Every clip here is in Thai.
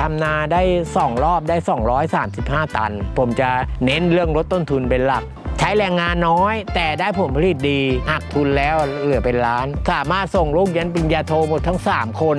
ทำนาได้ 2 รอบได้ 235 ตัน ผมจะเน้นเรื่องลดต้นทุนเป็นหลัก ใช้แรงงานน้อย แต่ได้ผลผลิตดีหักทุนแล้วเหลือเป็นล้าน สามารถส่งลูกยันปริญญาโทหมดทั้ง 3 คน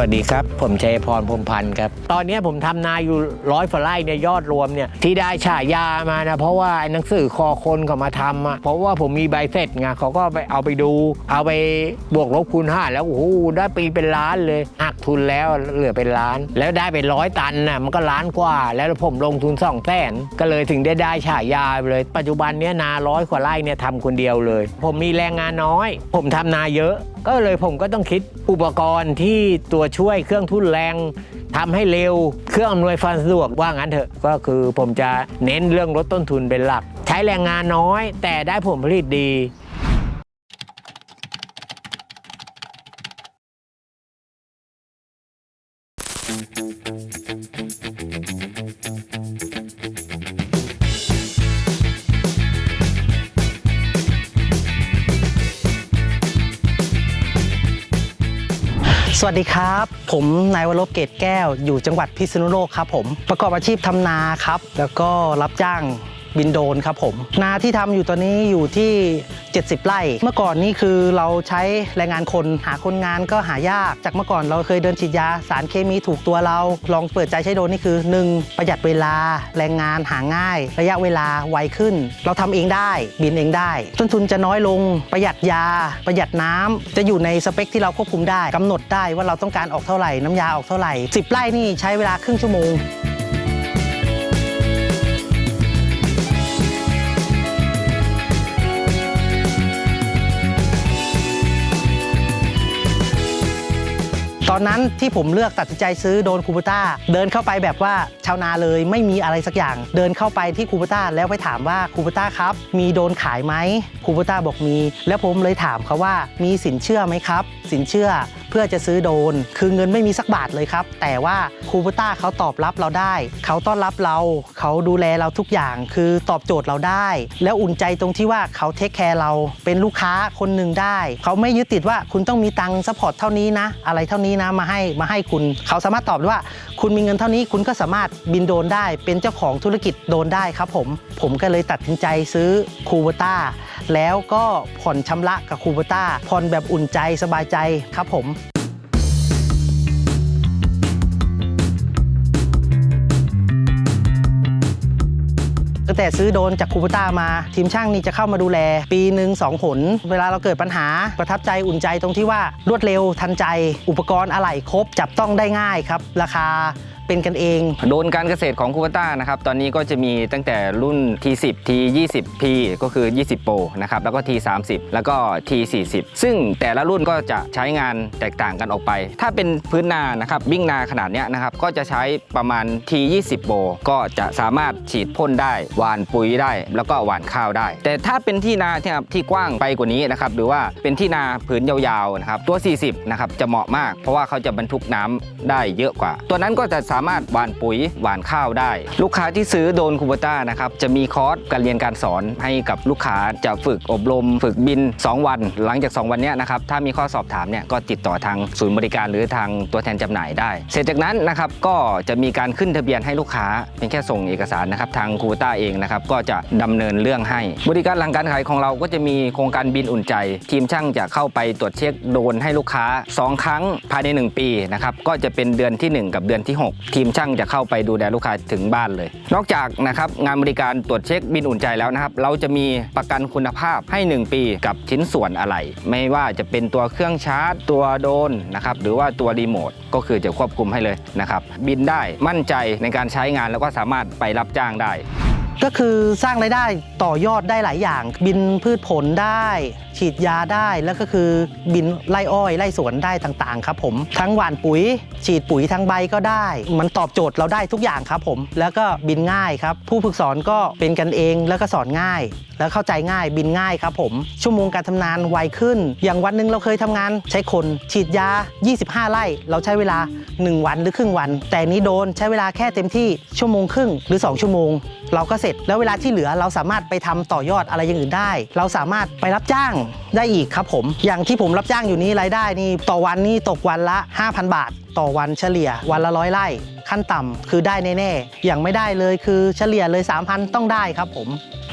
วัสดีครับ ผมชัยพรพรมพันธ์ครับ ตอนนี้ผมทำนาอยู่ร้อยฝาไร่เนี่ยยอดรวมเนี่ยที่ได้ฉายามานะ เพราะว่าไอ้หนังสือคอคนเขามาทำอะเพราะว่าผมมีใบเสร็จไงเขาก็ไปเอาไปดู เอาไปบวกลบคูณห้าแล้วโอ้โหได้ปีเป็นล้านเลยหักทุนแล้วเหลือเป็นล้าน แล้วได้เป็นร้อยตันน่ะมันก็ล้านกว่า แล้วผมลงทุนสองแสนก็เลยถึงได้ได้ฉายาเลย ปัจจุบันเนี้ยนาร้อยกว่าไร่เนี่ยทำคนเดียวเลย ผมมีแรงงานน้อย ผมทำนาเยอะ ก็เลยผมก็ต้องคิดอุปกรณ์ที่ตัวช่วยเครื่องทุ่นแรงทำให้เร็ว เครื่องอำนวยความสะดวกว่างั้นเถอะก็คือผมจะเน้นเรื่องลดต้นทุนเป็นหลัก ใช้แรงงานน้อย แต่ได้ผลผลิตดี วัสดีครับ ผมนายวรบเกตแก้วอยู่จังหวัดพิษณุโลกครับผมประกอบอาชีพทำนาครับ แล้วก็รับจ้าง บินโดนครับผมนาที่ทำอยู่ตอนนี้อยู่ที่ 70 ไร่ เมื่อก่อนนี่คือเราใช้แรงงานคนหาคนงานก็หายาก จากเมื่อก่อนเราเคยเดินฉีดยาสารเคมีถูกตัวเรา ลองเปิดใจใช้โดนนี่คือ 1. ประหยัดเวลา แรงงานหาง่าย ระยะเวลาไวขึ้น เราทำเองได้ บินเองได้ต้นทุนจะน้อยลง ประหยัดยา ประหยัดน้ำจะอยู่ในสเปคที่เราควบคุมได้กำหนดได้ว่าเราต้องการออกเท่าไหร่น้ำยาออกเท่าไหร่10ไร่นี่ใช้เวลาครึ่งชั่วโมง ตอนนั้นที่ผมเลือกตัดสินใจซื้อโดนคูปต้าเดินเข้าไปแบบว่าชาวนาเลยไม่มีอะไรสักอย่าง เดินเข้าไปที่คูปต้าแล้วไปถามว่าคูปต้าครับ มีโดนขายไหมคูปต้าบอกมี แล้วผมเลยถามเขาว่ามีสินเชื่อไหมครับ สินเชื่อ พื่อจะซื้อโดน คือเงินไม่มีสักบาทเลยครับ แต่ว่าคูปต้าเขาตอบรับเราได้ เขาต้อนรับเรา เขาดูแลเราทุกอย่าง คือตอบโจทย์เราได้ แล้วอุ่นใจตรงที่ว่าเขาเทคแคร์เราเป็นลูกค้าคนหนึ่งได้ เขาไม่ยึดติดว่าคุณต้องมีตังค์ซัพพอร์ตเท่านี้นะ อะไรเท่านี้นะมาให้มาให้คุณ เขาสามารถตอบได้ว่า คุณมีเงินเท่านี้คุณก็สามารถบินโดนได้ เป็นเจ้าของธุรกิจโดนได้ครับผม ผมก็เลยตัดสินใจซื้อคูเบต้า แล้วก็ผ่อนชำระกับคูเบต้าผ่อนแบบอุ่นใจสบายใจครับผมตั้งแต่ซื้อโดนจากคูปต้ามา ทีมช่างนี่จะเข้ามาดูแล ปีหนึ่งสองหน เวลาเราเกิดปัญหาประทับใจอุ่นใจตรงที่ว่ารวดเร็วทันใจ อุปกรณ์อะไหล่ครบ จับต้องได้ง่ายครับ ราคา เป็นกันเอง โดนการเกษตรของคูปต้านะครับตอนนี้ก็จะมีตั้งแต่รุ่น T10 T20 P ก็คือ 20 Pro นะครับแล้วก็ T30 แล้วก็ T40 ซึ่งแต่ละรุ่นก็จะใช้งานแตกต่างกันออกไป ถ้าเป็นพื้นนานะครับวิ่งนาขนาดเนี้ยนะครับก็จะใช้ประมาณ T20 Pro ก็จะสามารถฉีดพ่นได้หว่านปุ๋ยได้ แล้วก็หว่านข้าวได้ แต่ถ้าเป็นที่นาที่ครับที่กว้างไปกว่านี้นะครับหรือว่าเป็นที่นาผืนยาวๆนะครับตัว 40นะครับจะเหมาะมาก เพราะว่าเขาจะบรรทุกน้ำได้เยอะกว่า ตัวนั้นก็จะสาามารถหว่านปุ๋ยหว่านข้าวได้ ลูกค้าที่ซื้อโดนคูเบต้านะครับจะมีคอร์สการเรียนการสอนให้กับลูกค้าจะฝึกอบรม ฝึกบิน 2 วัน หลังจาก 2 วันนี้นะครับถ้ามีข้อสอบถามเนี่ยก็ติดต่อทางศูนย์บริการหรือทางตัวแทนจำหน่ายได้ เสร็จจากนั้นนะครับก็จะมีการขึ้นทะเบียนให้ลูกค้าเพียงแค่ส่งเอกสารนะครับทางคูเบต้าเองนะครับก็จะดำเนินเรื่องให้ บริการหลังการขายของเราก็จะมีโครงการบินอุ่นใจ ทีมช่างจะเข้าไปตรวจเช็คโดนให้ลูกค้า 2 ครั้งภายใน 1 ปีนะครับก็จะเป็นเดือนทีหนึ่1 กับเดือนที่ 6ทีมช่างจะเข้าไปดูแลลูกค้าถึงบ้านเลย นอกจากนะครับงานบริการตรวจเช็คบินอุ่นใจแล้วนะครับ เราจะมีประกันคุณภาพให้ 1 ปีกับชิ้นส่วนอะไร ไม่ว่าจะเป็นตัวเครื่องชาร์จ ตัวโดรนนะครับหรือว่าตัวรีโมทก็คือจะควบคุมให้เลยนะครับบินได้มั่นใจในการใช้งานแล้วก็สามารถไปรับจ้างได้ ก็คือสร้างรายได้ต่อยอดได้หลายอย่าง บินพืชผลได้ ฉีดยาได้แล้วก็คือบินไล่อ้อยไล่สวนได้ต่างๆ ครับผมทั้งหว่านปุ๋ย ฉีดปุ๋ยทั้งใบก็ได้ มันตอบโจทย์เราได้ทุกอย่างครับผมแล้วก็บินง่ายครับ ผู้ฝึกสอนก็เป็นกันเองแล้วก็สอนง่าย แล้วเข้าใจง่ายบินง่ายครับผมชั่วโมงการทำงานไวขึ้น อย่างวันหนึ่งเราเคยทำงาน ใช้คนฉีดยา 25 ไร่เราใช้เวลา 1 วันหรือครึ่งวัน แต่นี้โดนใช้เวลาแค่เต็มที่ชั่วโมงครึ่งหรือ 2 ชั่วโมง เราก็เสร็จแล้วเวลาที่เหลือเราสามารถไปทำต่อยอดอะไรอย่างอื่นได้ เราสามารถไปรับจ้างได้อีกครับผม อย่างที่ผมรับจ้างอยู่นี้รายได้นี่ต่อวันนี่ตกวันละ 5,000 บาท ต่อวันเฉลี่ยวันละร้อยไร่ขั้นต่ำคือได้แน่ๆอย่างไม่ได้เลยคือเฉลี่ยเลย 3,000 ต้องได้ครับผม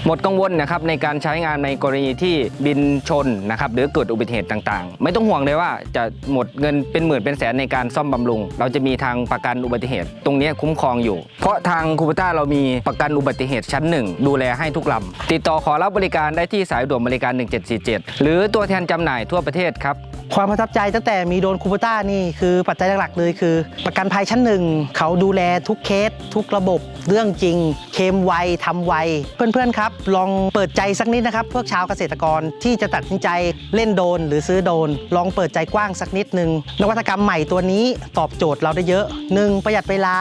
หมดกังวลนะครับในการใช้งานในกรณีที่บินชนนะครับหรือเกิดอุบัติเหตุต่างๆ ไม่ต้องห่วงเลยว่าจะหมดเงินเป็นหมื่นเป็นแสนในการซ่อมบำรุง เราจะมีทางประกันอุบัติเหตุ ตรงนี้คุ้มครองอยู่ เพราะทางคูปต้าเรามีประกันอุบัติเหตุชั้นหนึ่งดูแลให้ทุกลำติดต่อขอรับบริการได้ที่สายด่วนบริการ 1747 หรือตัวแทนจำหน่ายทั่วประเทศครับ ความประทับใจตั้งแต่มีโดนคูปต้านี่คือปัจจัยหลักๆเลยคือ ประกันภัยชั้นหนึ่งเขาดูแลทุกเคส ทุกระบบเรื่องจริง เคมไวทำไว เพื่อนๆครับ ลองเปิดใจสักนิดนะครับพวกชาวเกษตรกรที่จะตัดสินใจเล่นโดนหรือซื้อโดน ลองเปิดใจกว้างสักนิดนึงนวัตกรรมใหม่ตัวนี้ตอบโจทย์เราได้เยอะ 1. ประหยัดเวลา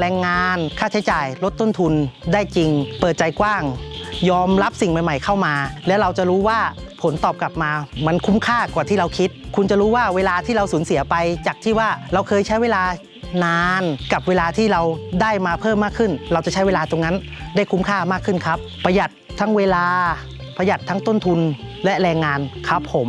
แรงงาน ค่าใช้จ่าย ลดต้นทุนได้จริง เปิดใจกว้าง ยอมรับสิ่งใหม่ ๆ เข้ามา แล้วเราจะรู้ว่า ผลตอบกลับมา มันคุ้มค่ากว่าที่เราคิด คุณจะรู้ว่าเวลาที่เราสูญเสียไป จากที่ว่าเราเคยใช้เวลานานกับเวลาที่เราได้มาเพิ่มมากขึ้น เราจะใช้เวลาตรงนั้นได้คุ้มค่ามากขึ้นครับ ประหยัดทั้งเวลา ประหยัดทั้งต้นทุนและแรงงานครับผม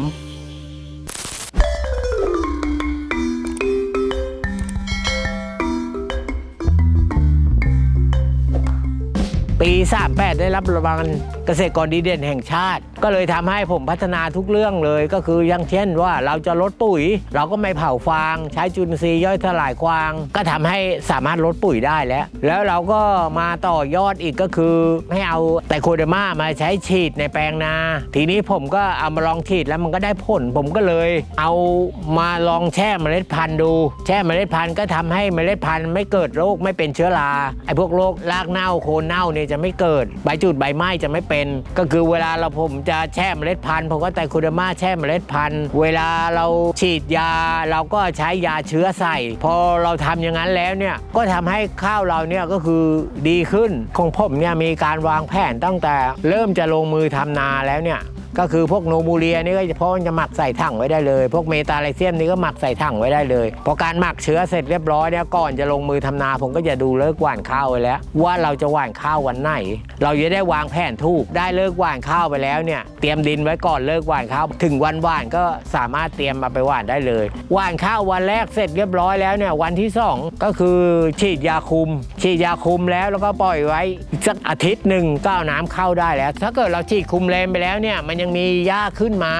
ปี38ได้รับรางวัลเกษตรกรดีเด่นแห่งชาติ ก็เลยทำให้ผมพัฒนาทุกเรื่องเลย ก็คืออย่างเช่นว่าเราจะลดปุ๋ย เราก็ไม่เผาฟาง ใช้จุลินทรีย์ย่อยสลายควาง ก็ทำให้สามารถลดปุ๋ยได้แล้ว แล้วเราก็มาต่อยอดอีกก็คือ ให้เอาไตรโคเดมามาใช้ฉีดในแปลงนา ทีนี้ผมก็เอามาลองฉีดแล้วมันก็ได้ผล ผมก็เลย เอามาลองแช่เมล็ดพันธุ์ดู แช่เมล็ดพันธุ์ก็ทำให้เมล็ดพันธุ์ไม่เกิดโรคไม่เป็นเชื้อราไอ้พวกโรครากเน่าโคนเน่าเนี่ยจะไม่เกิดใบจุดใบไหม้จะไม่เป็น ก็คือเวลาเราผมจะแช่เมล็ดพันธุ์ผมก็ไตรโคเดามาแช่เมล็ดพันธุ์เวลาเราฉีดยาเราก็ใช้ยาเชื้อใส่ พอเราทำอย่างนั้นแล้วเนี่ยก็ทำให้ข้าวเราเนี่ยก็คือดีขึ้นของผมเนี่ยมีการวางแผนตั้งแต่เริ่มจะลงมือทำนาแล้วเนี่ย ก็คือพวกโนมูเรียนี่ก็เฉพาะจะหมักใส่ถังไว้ได้เลย พวกเมตาไลเซียมนี่ก็หมักใส่ถังไว้ได้เลยพอการหมักเชื้อเสร็จเรียบร้อยเนี่ยก่อนจะลงมือทำนาผมก็จะดูเลิกหว่านข้าวไว้แล้ว ว่าเราจะหว่านข้าววันไหน เราจะได้วางแผนถูกได้เลิกหว่านข้าวไปแล้วเนี่ยเตรียมดินไว้ก่อนเลิกหว่านข้าวถึงวันหว่านก็สามารถเตรียมมาไปหว่านได้เลยหว่านข้าววันแรกเสร็จเรียบร้อยแล้วเนี่ยวันที่สองก็คือฉีดยาคุม ฉีดยาคุมแล้วแล้วก็ปล่อยไว้สักอาทิตย์หนึ่งก็เอาน้ำเข้าได้แล้ว ถ้าเกิดเราฉีดคุมเลนไปแล้วเนี่ยมันยังมีหญ้าขึ้นมา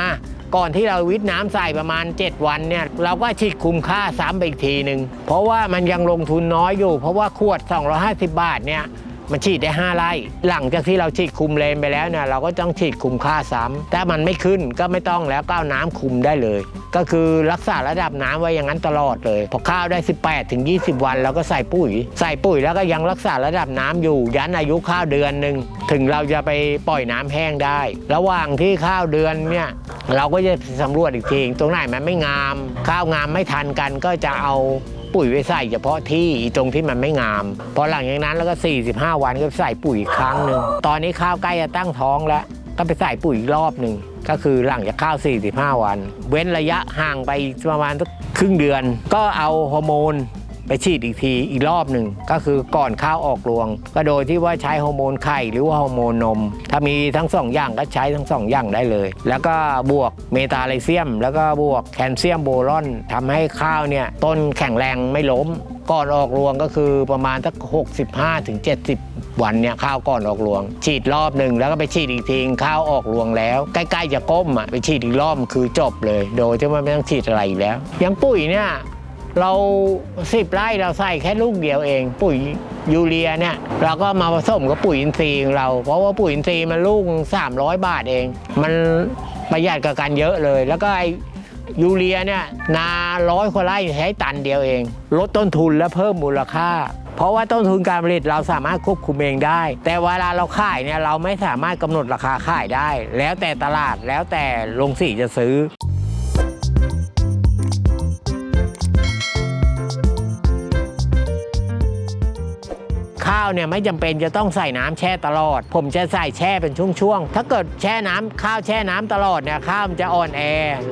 ก่อนที่เราวิทน้ำใส่ประมาณ 7 วันเนี่ยเราก็ฉีดคุมค่าซ้ำไปอีกทีหนึ่งเพราะว่ามันยังลงทุนน้อยอยู่ เพราะว่าขวด 250 บาทเนี่ย มันฉีดได้ 5ไร่หลังจากที่เราฉีดคุมเลนไปแล้วเนี่ยเราก็ต้องฉีดคุมค่าซ้ำถ้ามันไม่ขึ้นก็ไม่ต้องแล้วก็เอาน้ำคุมได้เลย ก็คือรักษาระดับน้ำไว้อย่างนั้นตลอดเลยพอข้าวได้ 18ถึง20 วันเราก็ใส่ปุ๋ย ใส่ปุ๋ยแล้วก็ยังรักษาระดับน้ำอยู่ยันอายุข้าวเดือนหนึ่งถึงเราจะไปปล่อยน้ำแห้งได้ ระหว่างที่ข้าวเดือนเนี่ยเราก็จะสำรวจอีกทีตรงไหนมันไม่งาม ข้าวงามไม่ทันกันก็จะเอา ปุ๋ยไว้ใส่เฉพาะที่ตรงที่มันไม่งาม พอหลังจากนั้นแล้วก็ 45 วันก็ใส่ปุ๋ยอีกครั้งหนึ่งตอนนี้ข้าวใกล้จะตั้งท้องแล้ว ก็ไปใส่ปุ๋ยอีกรอบหนึ่งก็คือหลังจากข้าว 45 วัน เว้นระยะห่างไปประมาณสักครึ่งเดือน ก็เอาฮอร์โมน ไปฉีดอีกทีอีกรอบหนึ่งก็คือก่อนข้าวออกรวง ก็โดยที่ว่าใช้ฮอร์โมนไข่หรือว่าฮอร์โมนนม ถ้ามีทั้งสองอย่างก็ใช้ทั้งสองอย่างได้เลย แล้วก็บวกเมตาไลเซียม แล้วก็บวกแคลเซียมโบรอนทำให้ข้าวเนี่ยต้นแข็งแรงไม่ล้ม ก่อนออกรวงก็คือประมาณสัก65ถึง70 วันเนี่ยข้าวก่อนออกรวง ฉีดรอบหนึ่งแล้วก็ไปฉีดอีกทีข้าวออกรวงแล้ว ใกล้ๆจะก้มอะไปฉีดอีกรอบคือจบเลย โดยที่ว่าไม่ต้องฉีดอะไรอีกแล้วย่างปุ๋ยเนี่ย เราสิบไร่เราใส่แค่ลูกเดียวเอง ปุ๋ยยูเรียเนี่ยเราก็มาผสมกับปุ๋ยอินทรีย์ของเรา เพราะว่าปุ๋ยอินทรีย์มันลูก 300 บาทเอง มันประหยัดกับกันเยอะเลย แล้วก็ไอยูเรียเนี่ยนาร้อยกว่าไร่ใช้ตันเดียวเอง ลดต้นทุนและเพิ่มมูลค่า เพราะว่าต้นทุนการผลิตเราสามารถควบคุมเองได้ แต่เวลาเราขายเนี่ยเราไม่สามารถกำหนดราคาขายได้ แล้วแต่ตลาดแล้วแต่โรงสีจะซื้อ ข้าวเนี่ยไม่จำเป็นจะต้องใส่น้ำแช่ตลอด ผมจะใส่แช่เป็นช่วงๆ ถ้าเกิดแช่น้ำข้าวแช่น้ำตลอดเนี่ยข้าวมันจะอ่อนแอ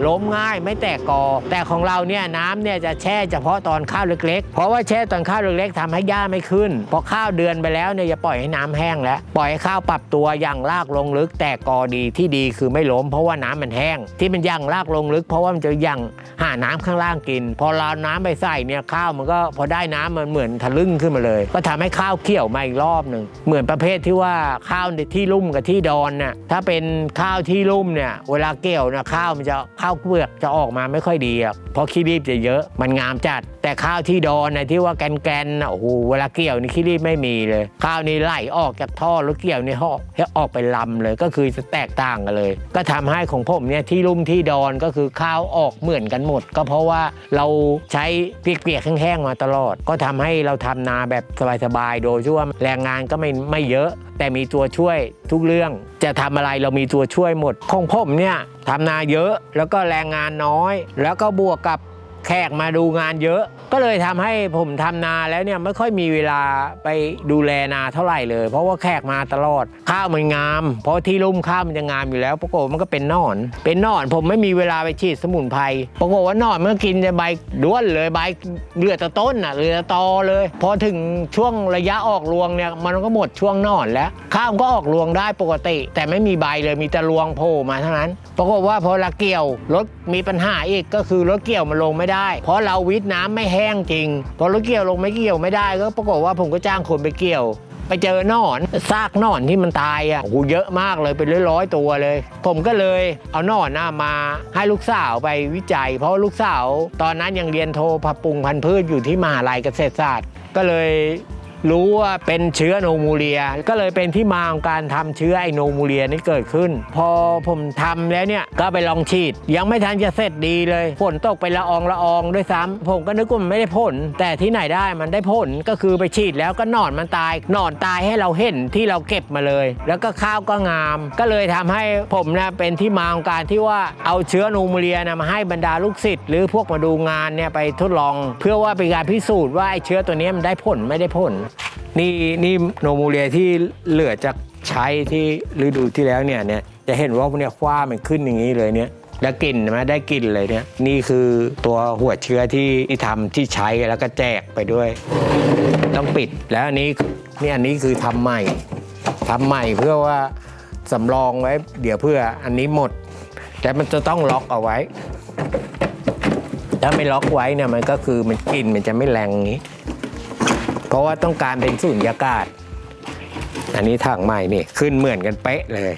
ล้มง่ายไม่แตกกอ แต่ของเราเนี่ยน้ำเนี่ยจะแช่เฉพาะตอนข้าวเล็กๆ เพราะว่าแช่ตอนข้าวเล็กๆทำให้หญ้าไม่ขึ้นพอข้าวเดือนไปแล้วเนี่ยจะปล่อยให้น้ำแห้งแล้วปล่อยให้ข้าวปรับตัวอย่างรากลงลึกแตกกอดีที่ดีคือไม่ล้ม เพราะว่าน้ำมันแห้ง ที่มันยั่งรากลงลึก เพราะว่ามันจะยั่งหาน้ำข้างล่างกิน พอเราน้ำไปใส่เนี่ยข้าวมันก็พอได้น้ำมันเหมือนทะลึ่งขึ้นมาเลย ก็ทำให้ข้าวเขียวี่ยวมาอีกรอบหนึ่งเหมือนประเภทที่ว่าข้าวในที่ลุ่มกับที่ดอนน่ะถ้าเป็นข้าวที่ลุ่มเนี่ยเวลาเกี่ยวนะข้าวมันจะข้าวเปลือกจะออกมาไม่ค่อยดีอะเพราะขี้รีบจะเยอะมันงามจัด แต่ข้าวที่ดอนน่ะที่ว่าแกนๆน่ะโอ้โหเวลาเกี่ยวนี่ขี้รีบไม่มีเลย ข้าวนี่ไหลออกจากท่อแล้วเกี่ยวนี่หอกให้ออกไปลำเลยก็คือจะแตกต่างกันเลย ก็ทำให้ของผมเนี่ยที่ลุ่มที่ดอนก็คือข้าวออกเหมือนกันหมด ก็เพราะว่าเราใช้เปียกๆแห้งๆมาตลอด ก็ทำให้เราทำนาแบบสบายๆโดยที่ว่าแรงงานก็ไม่ไม่เยอะ แต่มีตัวช่วยทุกเรื่อง จะทำอะไรเรามีตัวช่วยหมดของผมเนี่ยทำนาเยอะแล้วก็แรงงานน้อย แล้วก็บวกกับ แขกมาดูงานเยอะ ก็เลยทำให้ผมทำนาแล้วเนี่ยไม่ค่อยมีเวลาไปดูแลนาเท่าไหร่เลย เพราะว่าแขกมาตลอดข้าวมันงาม เพราะที่ลุ่มข้าวมันจะงามอยู่แล้วปรากฏว่ามันก็เป็นนอน เป็นนอนผมไม่มีเวลาไปฉีดสมุนไพรปรากฏว่านอนมันก็กินจะใบด้วนเลยใบเลือแต่ต้นอะเลือแต่ตอเลยพอถึงช่วงระยะออกรวงเนี่ยมันก็หมดช่วงนอนแล้วข้าวมันก็ออกรวงได้ปกติ แต่ไม่มีใบเลยมีแต่รวงโผล่มาเท่านั้น ปรากฏว่าพอละเกี่ยวรถมีปัญหาอีกก็คือรถเกี่ยวมันลงไม่ได้เพราะเราวิทน้ำไม่แห้งจริง พอราเกี่ยวลงไม่เกี่ยวไม่ได้ก็ปรากฏว่าผมก็จ้างคนไปเกี่ยว ไปเจอหนอนซากหนอนที่มันตายอะโอ้โหเยอะมากเลยเป็นร้อยๆตัวเลย ผมก็เลยเอาหนอนน่ะมาให้ลูกสาวไปวิจัย เพราะลูกสาว ตอนนั้นยังเรียนโทพับปรุงพันธุ์พืชอยู่ที่มหาลัยเกษตรศาสตร์ ก็เลย รู้ว่าเป็นเชื้อโนมูเรีย ก็เลยเป็นที่มาของการทำเชื้อไอโนมูเรียนี่เกิดขึ้น พอผมทำแล้วเนี่ยก็ไปลองฉีด ยังไม่ทันจะเสร็จดีเลยฝนตกไปละอองละอองด้วยซ้ำผมก็นึกว่ามันไม่ได้ผล แต่ที่ไหนได้มันได้ผลก็คือไปฉีดแล้วก็หนอนมันตายหนอนตายให้เราเห็นที่เราเก็บมาเลย แล้วก็ข้าวก็งาม ก็เลยทำให้ผมนะเป็นที่มาของการที่ว่าเอาเชื้อโนมูเรียนะมาให้บรรดาลูกศิษย์หรือพวกมาดูงานเนี่ยไปทดลอง เพื่อว่าเป็นการพิสูจน์ว่าไอเชื้อตัวนี้มันได้ผลไม่ได้ผลนี่นี่โนมูเรียที่เหลือจากใช้ที่ฤดูที่แล้วเนี่ยเนี่ยจะเห็นว่าเนี่ยคว้ามันขึ้นอย่างนี้เลยเนี่ยแล้วกลิ่นใช่ไหมได้กลิ่นเลยเนี่ยนี่คือตัวหัวเชื้อที่ที่ทำที่ใช้แล้วก็แจกไปด้วย ต้องปิดแล้วอันนี้เนี่ยอันนี้คือทำใหม่ทำใหม่เพื่อว่าสำรองไว้ เดี๋ยวเพื่ออันนี้หมด แต่มันจะต้องล็อกเอาไว้ ถ้าไม่ล็อกไว้เนี่ยมันก็คือมันกลิ่นมันจะไม่แรงนี้ เพราะว่าต้องการเป็นสูญญากาศ อันนี้ถังใหม่นี่ขึ้นเหมือนกันเป๊ะเลย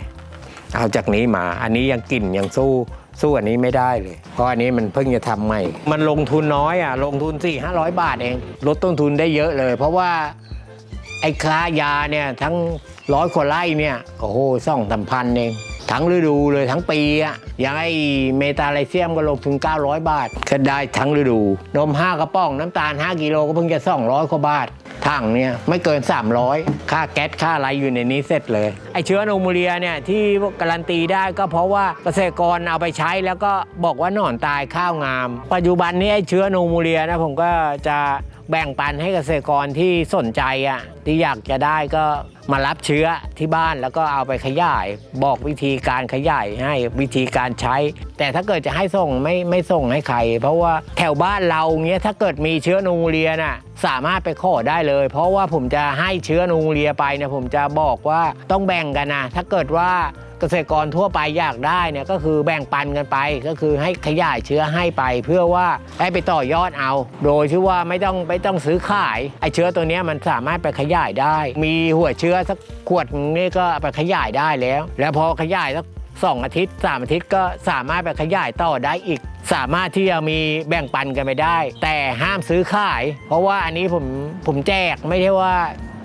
เอาจากนี้มา อันนี้ยังกลิ่นยังสู้สู้อันนี้ไม่ได้เลย เพราะอันนี้มันเพิ่งจะทำใหม่ มันลงทุนน้อยอะลงทุน 4 5 0 0 บาทเองลดต้นทุนได้เยอะเลย เพราะว่าไอ้ค่ายาเนี่ยทั้งร้อยกว่าไร่เนี่ยโอ้โหสองสามพันเอง ทั้งฤดูเลยทั้งปีอะอย่างไอ้เมตาไลเซียมก็ลงถึง 900 บาทก็ได้ทั้งฤดู นม 5 กระป๋องน้ำตาล 5 กิโลก็เพิ่งจะ 200กว่าบาทถังเนี่ยไม่เกิน 300 ค่าแก๊สค่าอะไรอยู่ในนี้เสร็จเลย ไอเชื้อโนมูเรียเนี่ยที่การันตีได้ก็เพราะว่าเกษตรกรเอาไปใช้แล้วก็บอกว่าหนอนตายข้าวงาม ปัจจุบันนี้ไอเชื้อโนมูเรียนะผมก็จะ แบ่งปันให้เกษตรกรที่สนใจอะที่อยากจะได้ก็มารับเชื้อที่บ้านแล้วก็เอาไปขยาย บอกวิธีการขยายให้วิธีการใช้ แต่ถ้าเกิดจะให้ส่งไม่ไม่ส่งให้ใคร เพราะว่าแถวบ้านเราเงี้ยถ้าเกิดมีเชื้อนูเรียน่ะสามารถไปขอได้เลย เพราะว่าผมจะให้เชื้อนูเรียไปเนี่ยผมจะบอกว่าต้องแบ่งกันนะถ้าเกิดว่า เกษตรกรทั่วไปอยากได้เนี่ยก็คือแบ่งปันกันไป ก็คือให้ขยายเชื้อให้ไป เพื่อว่าให้ไปต่อยอดเอา โดยที่ว่าไม่ต้องไม่ต้องซื้อขายไอเชื้อตัวนี้มันสามารถไปขยายได้ มีหัวเชื้อสักขวดนี่ก็ไปขยายได้แล้ว แล้วพอขยายสัก2องอาทิตย์3อาทิตย์ก็สามารถไปขยายต่อได้อีก สามารถที่จะมีแบ่งปันกันไปได้ แต่ห้ามซื้อขาย เพราะว่าอันนี้ผมผมแจกไม่ใช่ว่า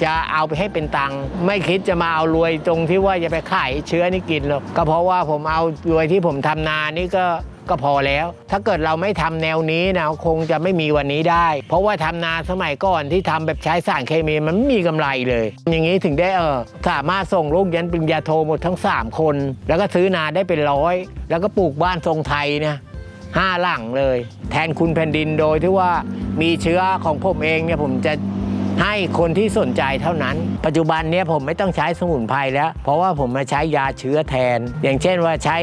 จะเอาไปให้เป็นตังค์ไม่คิดจะมาเอารวยตรงที่ว่าจะไปขายเชื้อนี่กินหรอกก็เพราะว่าผมเอารวยที่ผมทำนานี่ก็ก็พอแล้ว ถ้าเกิดเราไม่ทำแนวนี้นะคงจะไม่มีวันนี้ได้ เพราะว่าทำนาสมัยก่อนที่ทำแบบใช้สารเคมีมันไม่มีกำไรเลย อย่างนี้ถึงได้เออสามารถส่งลูกยันปริญญาโทหมดทั้ง 3 คน แล้วก็ซื้อนาได้เป็นร้อย แล้วก็ปลูกบ้านทรงไทยเนี่ยห้าหลังเลย แทนคุณแผ่นดินโดยที่ว่ามีเชื้อของผมเองเนี่ยผมจะ ให้คนที่สนใจเท่านั้น ปัจจุบันเนี้ยผมไม่ต้องใช้สมุนไพรแล้ว เพราะว่าผมมาใช้ยาเชื้อแทน อย่างเช่นว่าใช้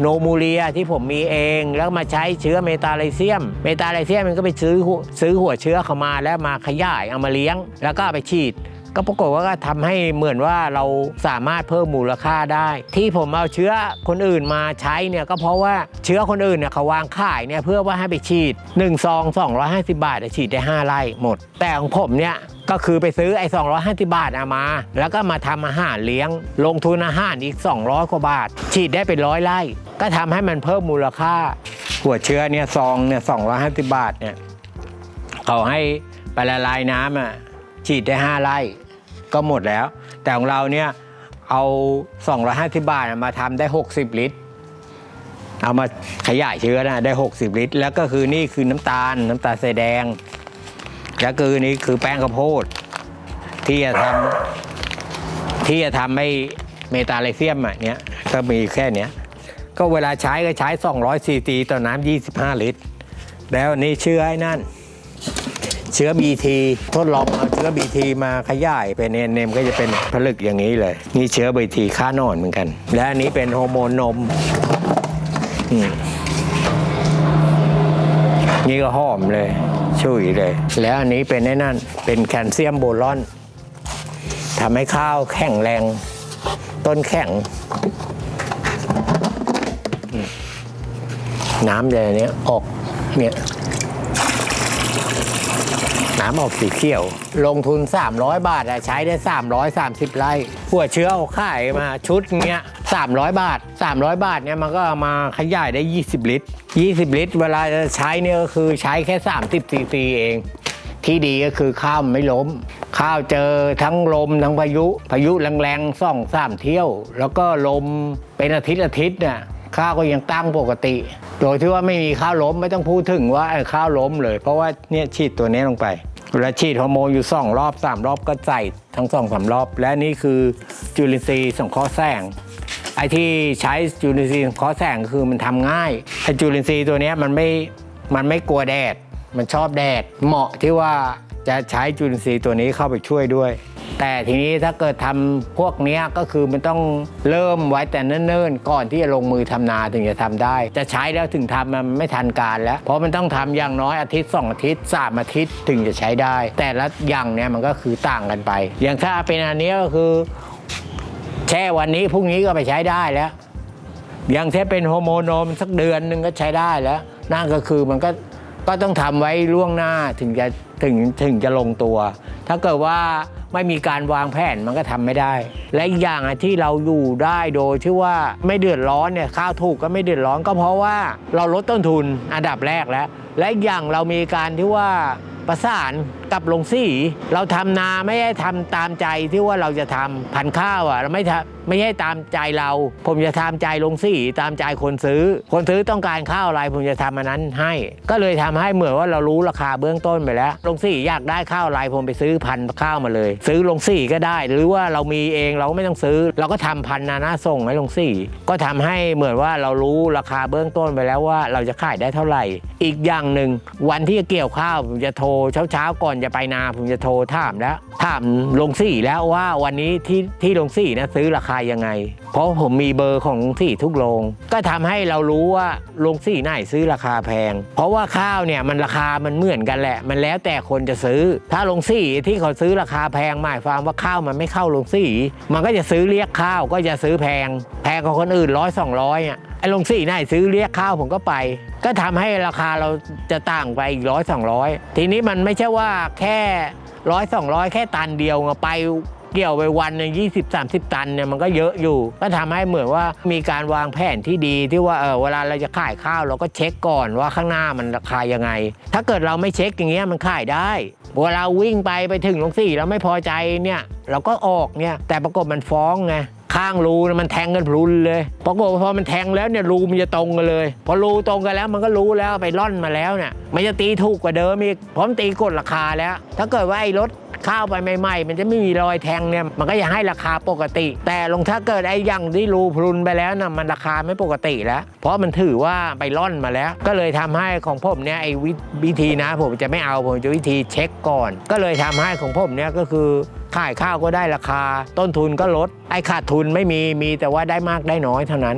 โนมูเรียที่ผมมีเอง แล้วมาใช้เชื้อเมตาไลเซียม เมตาไลเซียมมันก็ไปซื้อหัวซื้อหัวเชื้อเข้ามาแล้วมาขยายเอามาเลี้ยง แล้วก็ไปฉีด ก็ปรากฏว่าก็ทำให้เหมือนว่าเราสามารถเพิ่มมูลค่าได้ ที่ผมเอาเชื้อคนอื่นมาใช้เนี่ยก็เพราะว่าเชื้อคนอื่นเนี่ยเขาวางขายเนี่ยเพื่อว่าให้ไปฉีด1ซอง250 บาทฉีดได้ 5ไร่หมด แต่ของผมเนี่ยก็คือไปซื้อไอ้250 บาทอามา แล้วก็มาทำอาหารเลี้ยง ลงทุนอาหารอีก 200 กว่าบาท ฉีดได้เป็นร้อยไร่ ก็ทำให้มันเพิ่มมูลค่า หัวเชื้อเนี่ยซองเนี่ย250 บาทเนี่ยเขาให้ไปละลายน้ำอะฉีดได้ 5 ไร่ ก็หมดแล้ว แต่ของเราเนี่ยเอา 250 บาทมาทำได้ 60 ลิตร เอามาขยายเชื้อนะได้ 60 ลิตร แล้วก็คือนี่คือน้ำตาลน้ำตาลทรายแดง แล้วคือนี่คือแป้งข้าวโพด ที่จะทำที่จะทำให้เมตาไลเซียมอะเนี้ยก็มีแค่เนี้ยก็เวลาใช้ก็ใช้ 200ซีซีต่อน้ำ25 ลิตร แล้วนนี่เชื้อไอ้นั่น เชื้อ BT ทดลองเอาเชื้อ BT มาขยายเป็นเอนเนมก็จะเป็นผลึกอย่างนี้เลย นี่เชื้อ BT ค่านอนเหมือนกัน และอันนี้เป็นฮอร์โมนนมนี่ก็หอมเลยช่วยเลย แล้วอันนี้เป็นไอ้นั่นเป็นแคลเซียมโบรอนทำให้ข้าวแข็งแรง ต้นแข็ง น้ำจะเนี้ยออกเนี่ย น้ำออกสีเขียว ลงทุน 300 บาทอะใช้ได้ 330 ไร่หัวเชื้อเอาขายมาชุดเงี้ย300 บาท 300 บาทเนี่ยมันก็มาขยายได้ 20 ลิตร 20 ลิตร เวลาจะใช้เนี่ยก็คือใช้แค่ 30ซีซีเอง ที่ดีก็คือข้าวไม่ล้ม ข้าวเจอทั้งลมทั้งพายุ พายุแรงๆส่องสามเที่ยว แล้วก็ลมเป็นอาทิตย์อาทิตย์น่ะข้าวก็ยังตั้งปกติ โดยที่ว่าไม่มีข้าวล้มไม่ต้องพูดถึงว่าข้าวล้มเลย เพราะว่าเนี่ยฉีดตัวนี้ลงไปเวลาฉีดฮอร์โมนอยู่สองรอบสามรอบก็ใส่ทั้งสองสามรอบ และนี่คือจุลินทรีย์สังเคราะห์แสงไอ้ที่ใช้จุลินทรีย์สังเคราะห์แสงคือมันทำง่ายไอ้จุลินทรีย์ตัวนี้มันไม่มันไม่กลัวแดด มันชอบแดด เหมาะที่ว่าจะใช้จุลินทรีย์ตัวนี้เข้าไปช่วยด้วย แต่ทีนี้ถ้าเกิดทำพวกนี้ก็คือมันต้องเริ่มไว้แต่เนิ่นๆ ก่อนที่จะลงมือทำนาถึงจะทำได้ จะใช้แล้วถึงทำมันไม่ทันการแล้ว เพราะมันต้องทำอย่างน้อยอาทิตย์ 2 อาทิตย์ 3 อาทิตย์ถึงจะใช้ได้ แต่ละอย่างเนี่ยมันก็คือต่างกันไป อย่างถ้าเป็นอันเนี้ยก็คือ แช่วันนี้พรุ่งนี้ก็ไปใช้ได้แล้ว อย่างถ้าเป็นโฮอร์โมนมสักเดือนหนึ่งก็ใช้ได้แล้ว นั่นก็คือมันก็ก็ต้องทำไว้ล่วงหน้าถึงจะถึงถึงจะลงตัว ถ้าเกิดว่า ไม่มีการวางแผนมันก็ทำไม่ได้ และอีกอย่างที่เราอยู่ได้โดยที่ว่าไม่เดือดร้อนเนี่ยข้าวถูกก็ไม่เดือดร้อนก็เพราะว่าเราลดต้นทุนอันดับแรกแล้ว และอีกอย่างเรามีการที่ว่าประสานกับลงสีเราทำนาไม่ได้ทำตามใจที่ว่าเราจะทำพันข้าวอะเราไม่ทำไม่ใช่ตามใจเรา ผมจะทำใจลงสีตามใจคนซื้อ คนซื้อต้องการข้าวอะไรผมจะทำอันนั้นให้ ก็เลยทำให้เหมือนว่าเรารู้ราคาเบื้องต้นไปแล้ว ลงสีอยากได้ข้าวอะไรผมไปซื้อพันข้าวมาเลย ซื้อลงสีก็ได้ หรือว่าเรามีเองเราก็ไม่ต้องซื้อ เราก็ทำพันธุ์นานาส่งให้ลงสีก็ทำให้เหมือนว่าเรารู้ราคาเบื้องต้นไปแล้วว่าเราจะขายได้เท่าไหร่ อีกอย่างหนึ่งวันที่จะเกี่ยวข้าวผมจะโทรเช้าๆก่อนจะไปนาผมจะโทรถามแล้วถามลงสี่แล้วว่าวันนี้ที่ที่ลงสี่นะซื้อราคายังไง เพราะผมมีเบอร์ของสีทุกโรงก็ทำให้เรารู้ว่าลงสีไหนซื้อราคาแพง เพราะว่าข้าวเนี่ยมันราคามันเหมือนกันแหละ มันแล้วแต่คนจะซื้อ ถ้าลงสีที่เขาซื้อราคาแพงหมายความว่าข้าวมันไม่เข้าลงสีมันก็จะซื้อเรียกข้าวก็จะซื้อแพง แพงกว่าคนอื่นร้อยสองร้อยอะไอ้ลงสีไหนซื้อเรียกข้าวผมก็ไป ก็ทำให้ราคาเราจะต่างไปอีกร้อยสองร้อยทีนี้มันไม่ใช่ว่าแค่ร้อยสองร้อยแค่ตันเดียวไป เกี่ยวไปวันหนึ่งยี่สิบสามสิบตันเนี่ยมันก็เยอะอยู่ ก็ทำให้เหมือนว่ามีการวางแผนที่ดีที่ว่าเออเวลาเราจะขายข้าวเราก็เช็คก่อนว่าข้างหน้ามันราคายังไง ถ้าเกิดเราไม่เช็คอย่างเงี้ยมันขายได้เวลาวิ่งไปไปถึงลงสี่แล้วไม่พอใจเนี่ย เราก็ออกเนี่ยแต่ปรากฏมันฟ้องไงข้างรูนะมันแทงกันพลุนเลยปรากฏพอมันแทงแล้วเนี่ยรูมันจะตรงกันเลย พอรูตรงกันแล้วมันก็รู้แล้วไปร่อนมาแล้วเนี่ยมันจะตีถูกกว่าเดิมอีกพราะมันตีกดราคาแล้ว ถ้าเกิดว่าไอ้รถ ข้าวไปใหม่ๆ มันจะไม่มีรอยแทงเนี่ยมันก็จะให้ราคาปกติ แต่ลงถ้าเกิดไอ้ย่างที่รูพลุนไปแล้วนะมันราคาไม่ปกติแล้ว เพราะมันถือว่าไปร่อนมาแล้ว ก็เลยทำให้ของผมเนี่ยไอ้วิธีนะ ผมจะไม่เอาผมจะวิธีเช็คก่อน ก็เลยทำให้ของผมเนี่ยก็คือขายข้าวก็ได้ราคา ต้นทุนก็ลดไอ้ขาดทุนไม่มีมีแต่ว่าได้มากได้น้อยเท่านั้น